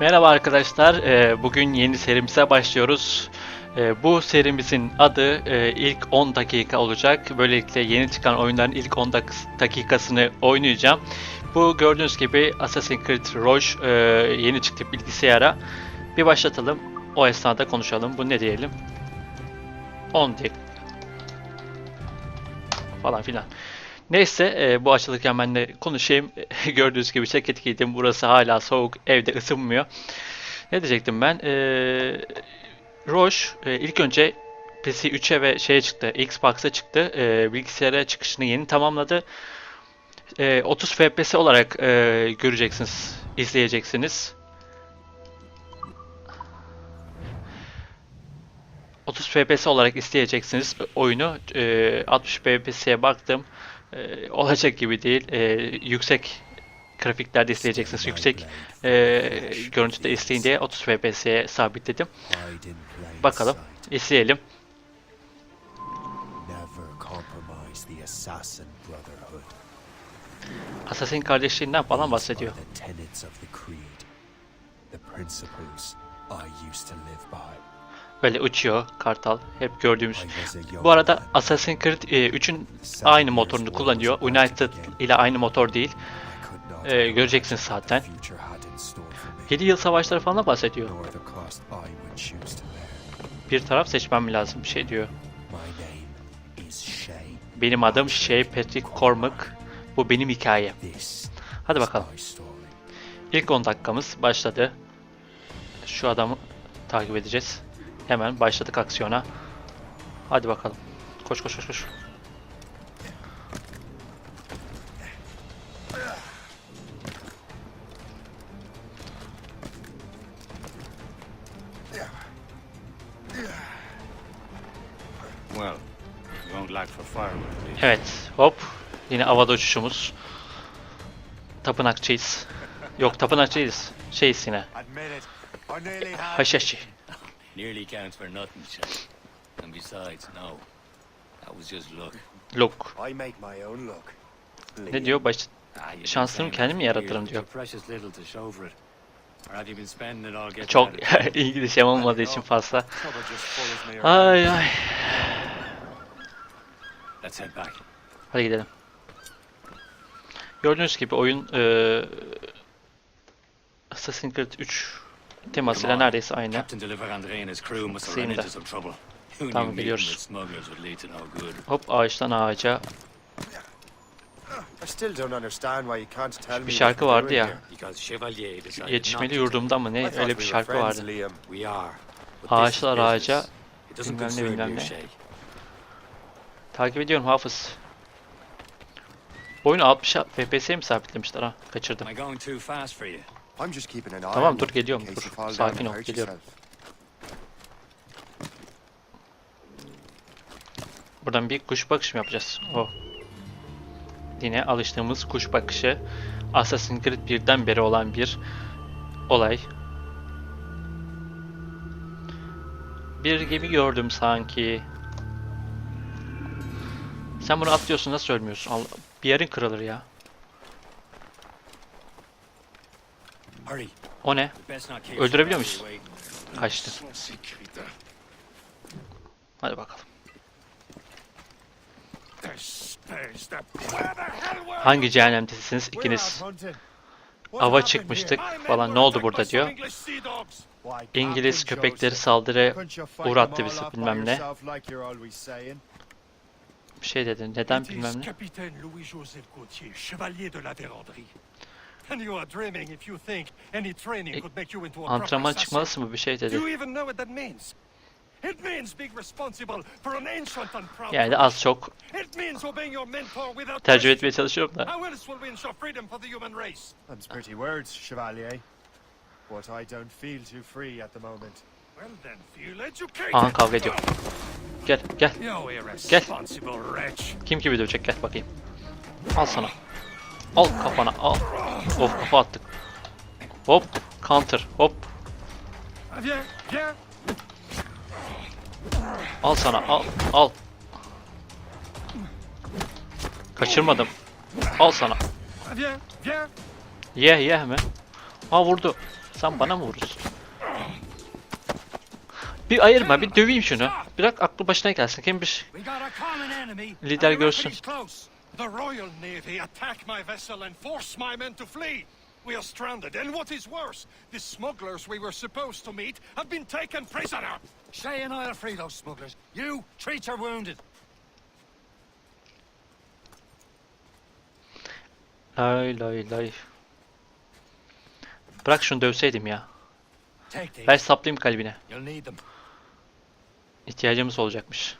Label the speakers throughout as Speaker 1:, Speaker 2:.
Speaker 1: Merhaba arkadaşlar. Ee, Bugün yeni serimize başlıyoruz. Ee, Bu serimizin adı e, ilk 10 dakika olacak. Böylelikle yeni çıkan oyunların ilk 10 dak- dakikasını oynayacağım. Bu gördüğünüz gibi Assassin's Creed Rogue e, yeni çıktı bilgisayara. Bir başlatalım. O esnada konuşalım. Bu ne diyelim? 10 diye falan filan. Neyse e, bu açılırken ben de konuşayım. Gördüğünüz gibi ceket giydim. Burası hala soğuk. Evde ısınmıyor. Ne diyecektim ben? E, Roche e, ilk önce PC 3'e ve şeye çıktı. Xbox'a çıktı. E, bilgisayara çıkışını yeni tamamladı. E, 30 FPS olarak e, göreceksiniz, izleyeceksiniz. 30 FPS olarak isteyeceksiniz oyunu. E, 60 FPS'ye baktım. E, olacak gibi değil. E, yüksek grafiklerde isteyeceksiniz. Yüksek e, görüntüde isteyin diye 30 FPS'ye sabitledim. Bakalım.
Speaker 2: the Assassin
Speaker 1: kardeşliğinden falan bahsediyor.
Speaker 2: The principles I used to live by.
Speaker 1: Böyle uçuyor kartal. Hep gördüğümüz. Bu arada. Assassin's Creed e, 3'ün aynı motorunu kullanıyor. United ile aynı motor değil.
Speaker 2: I could not
Speaker 1: E, göreceksiniz zaten.
Speaker 2: the future had in store for me,
Speaker 1: 7 yıl savaşları falan bahsediyor.
Speaker 2: to bear.
Speaker 1: Bir taraf seçmem lazım bir şey diyor.
Speaker 2: Shay.
Speaker 1: Benim adım şey Patrick Cormac. Bu benim hikayem.
Speaker 2: This
Speaker 1: Hadi bakalım. İlk 10 dakikamız başladı. Şu adamı takip edeceğiz. Hemen başladık aksiyona. Hadi bakalım. Koş koş koş koş. Evet. Hop. Yine havada uçuşumuz. Tapınakçıyız. Yok tapınakçıyız. Şeyiz yine. Haşhaşi.
Speaker 3: Nearly counts for nothing, Shay. And besides, no. That was just luck.
Speaker 1: Look.
Speaker 2: I make my own luck.
Speaker 1: Ne diyor? Baş...
Speaker 3: Ah,
Speaker 1: Şansımı kendim yaratırım diyor. Çok? İngilizcem olmadığı için fazla. Ay ay. Hadi gidelim. Gördüğünüz gibi oyun eee Assassin's Creed 3 temasıyla neredeyse aynı.
Speaker 3: Knew meeting
Speaker 1: biliyoruz. Hop ağaçtan ağaca. Bir şarkı vardı ya. Yetişmeli yurdumda mı ne? Öyle bir şarkı vardı. Ağaçlar ağaca. bilmem ne, bilmem ne. Takip ediyorum Hafız. Oyunu 60 FPS'ye mi sabitlemişler ha? Kaçırdım.
Speaker 2: I'm just keeping an eye
Speaker 1: Tamam, dur, geliyorum, dur. Sakin ol, geliyorum. Buradan bir kuş bakışı mı yapacağız? O. Yine alıştığımız kuş bakışı. Assassin's Creed 1'den beri olan bir olay. Bir gemi gördüm sanki. Sen bunu atlıyorsun nasıl ölmüyorsun? Allah, bir yerin kırılır ya. O ne? Öldürebiliyor muyuz? Kaçtı. Hadi bakalım. Hangi cehennemdesiniz ikiniz? Ava çıkmıştık falan. Ne oldu burada diyor. İngiliz köpekleri saldırı uğrattı bizi bilmem ne. Bir şey dedi. Neden bilmem ne.
Speaker 4: And you are dreaming if you think any training
Speaker 1: E,
Speaker 4: could make you into a proper
Speaker 1: Antrenman çıkmalısın mı bir şey
Speaker 4: Do you
Speaker 1: dedi.
Speaker 4: even know what that means? It means being responsible for an ancient and proud
Speaker 1: Yani az çok
Speaker 4: It means obeying your mentor without
Speaker 1: tercih
Speaker 4: question.
Speaker 1: etmeye çalışıyorum da.
Speaker 4: How else will we ensure freedom for the human race?
Speaker 5: Them's pretty words, Chevalier. But I don't feel too free at the moment.
Speaker 4: Well then, feel educated.
Speaker 1: Aha kavga ediyor. Gel gel.
Speaker 4: Wretch.
Speaker 1: Kim gibi dövecek gel bakayım. Al sana. Al kafana al. Of kafa attık. Hop counter hop. Al sana al al. Kaçırmadım. Al sana.
Speaker 4: Viens, viens.
Speaker 1: Ye ye mi? Aa vurdu. vurursam bana mı vurursun? Bir ayırma, bir döveyim şunu. Bırak aklı başına gelsin. Kim bir
Speaker 4: We got a common enemy.
Speaker 1: Lider görsün.
Speaker 4: Reckon he's close. The Royal Navy attack my vessel and force my men to flee. We are stranded, and what is worse, the smugglers we were supposed to meet have been taken prisoner. Shay and I will free those smugglers. You treat your wounded.
Speaker 1: Lay lay lay. Bırak şunu dövseydim ya.
Speaker 4: Take these.
Speaker 1: Ben saplayayım kalbine.
Speaker 4: You'll need them.
Speaker 1: İhtiyacımız olacakmış.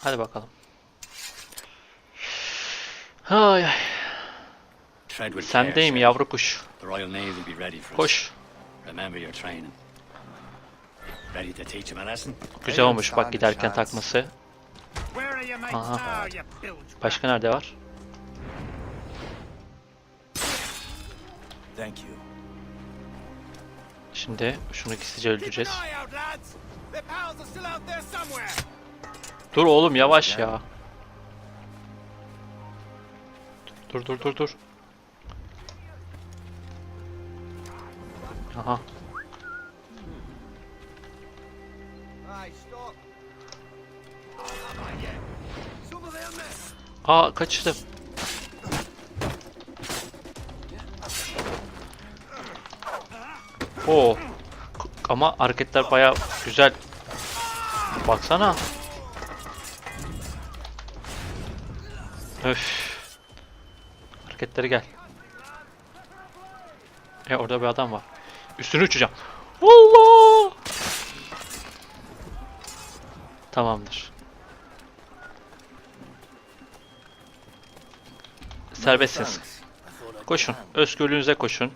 Speaker 1: Hadi bakalım. Ay ay.
Speaker 3: Tread with care,
Speaker 1: Sendeyim yavru kuş.
Speaker 3: The Royal Navy will be ready for us.
Speaker 1: Koş.
Speaker 3: Remember your training. Ready to teach him a lesson?
Speaker 1: Güzel olmuş bak giderken takması. Aha.
Speaker 4: bilge?
Speaker 1: Başka nerede var?
Speaker 2: Thank you.
Speaker 1: Şimdi şunu gizlice öldüreceğiz. Dur oğlum yavaş ya. Dur dur dur dur. Aha. Aa kaçırdım. Oo. Ama hareketler baya güzel. Baksana. Öf. Hareketleri gel. E orada bir adam var. Üstünü uçacağım. Allah! Tamamdır. Serbestsiniz. Koşun. Özgürlüğünüze koşun.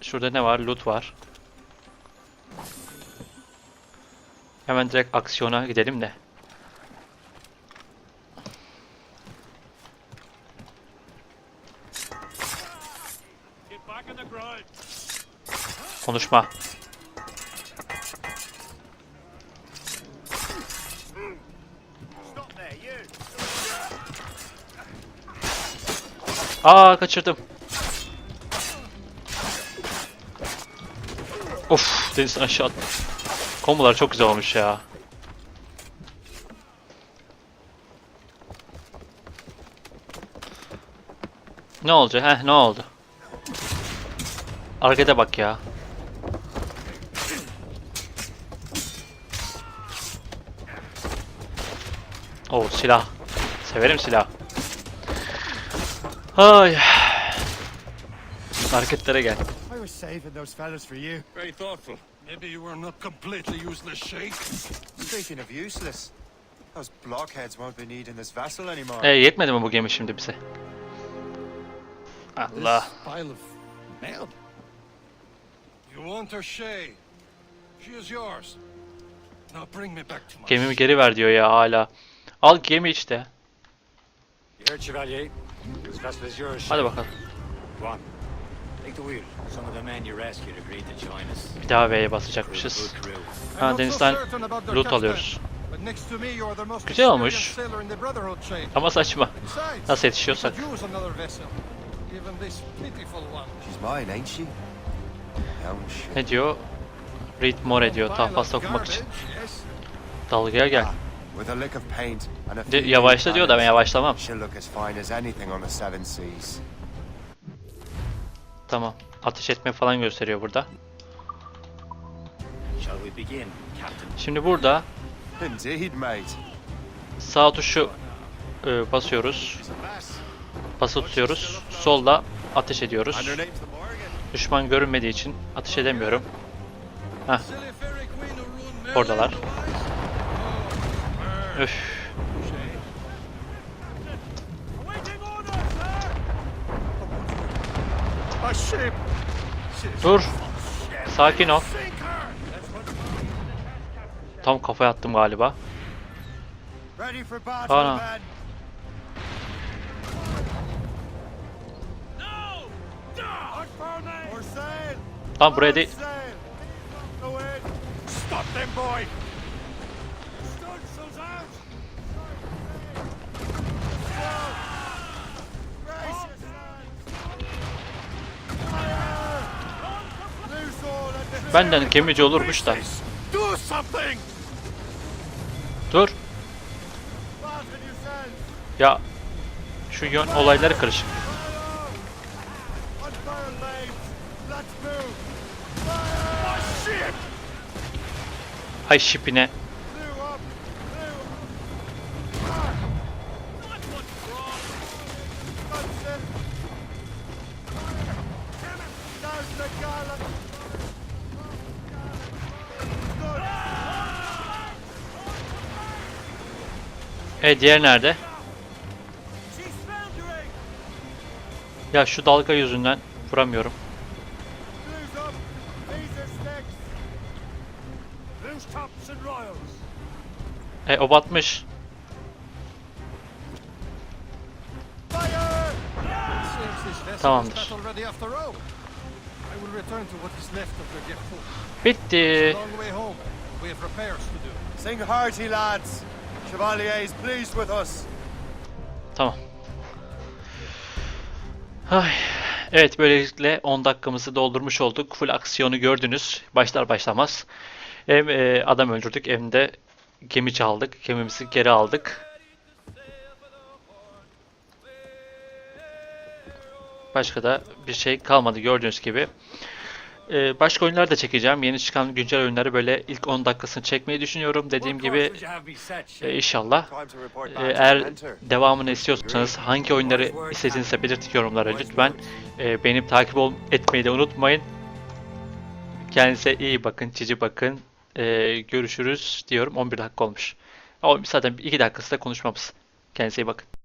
Speaker 1: Şurada ne var? Loot var. Hemen direkt aksiyona gidelim de.
Speaker 4: Get back in the ground.
Speaker 1: Konuşma. Aa kaçırdım. Of denizden aşağı attım. Kombolar çok güzel olmuş ya. Ne olacak? Heh ne oldu? Harekete bak ya. Oo silah. Severim silah. Ay. Hareketlere gel.
Speaker 5: I was saving those fellas for you.
Speaker 4: Very thoughtful. Maybe you were not completely useless, Sheikh.
Speaker 5: Speaking of useless, those blockheads won't be needing this vessel anymore.
Speaker 1: E yetmedi mi bu gemi şimdi bize? Allah.
Speaker 4: This pile of mail. You want her, Shay. She is yours. Now bring me back to my
Speaker 1: Gemimi geri ver diyor ya hala. Al gemi işte. Hadi bakalım. Bir daha V'ye basacakmışız. Ha denizden loot alıyoruz. Güzel olmuş. Ama saçma. Nasıl yetişiyorsak. Ne diyor? Read more diyor. Daha fazla okumak için. Dalgaya gel.
Speaker 5: With a lick of paint and a
Speaker 1: De, yavaşla diyor da ben yavaşlamam.
Speaker 5: She'll look as fine as anything on the seven seas.
Speaker 1: Tamam. Ateş etme falan gösteriyor burada.
Speaker 3: Shall we begin, Captain?
Speaker 1: Şimdi burada sağ tuşu e, basıyoruz. Basılı tutuyoruz. Solda ateş ediyoruz. Düşman görünmediği için ateş edemiyorum.
Speaker 4: Merlin
Speaker 1: Oradalar. Öf. Dur. Sakin ol. Tam kafaya attım galiba. Ana. Tam buraya değil. Benden gemici olurmuş da. Dur. Ya şu yön olayları karışık. Ay şipine. E diğer nerede? Ya şu dalga yüzünden vuramıyorum. E o batmış. Tamamdır. Bitti.
Speaker 5: Chevalier is pleased with us.
Speaker 1: Tamam. Ay. Evet böylelikle 10 dakikamızı doldurmuş olduk. Full aksiyonu gördünüz. Başlar başlamaz. Hem e, adam öldürdük hem de gemi çaldık. Gemimizi geri aldık. Başka da bir şey kalmadı gördüğünüz gibi. E, başka oyunlar da çekeceğim. Yeni çıkan güncel oyunları böyle ilk 10 dakikasını çekmeyi düşünüyorum. Dediğim gibi e, inşallah. Ee,
Speaker 5: to
Speaker 1: Eğer devamını istiyorsanız hangi oyunları istediğinizse belirtin yorumlara lütfen. Ee, benim takip ol- etmeyi de unutmayın. Kendinize iyi bakın, cici bakın. Ee, görüşürüz diyorum. 11 dakika olmuş. O zaten 2 dakikası da konuşmamız. Kendinize iyi bakın.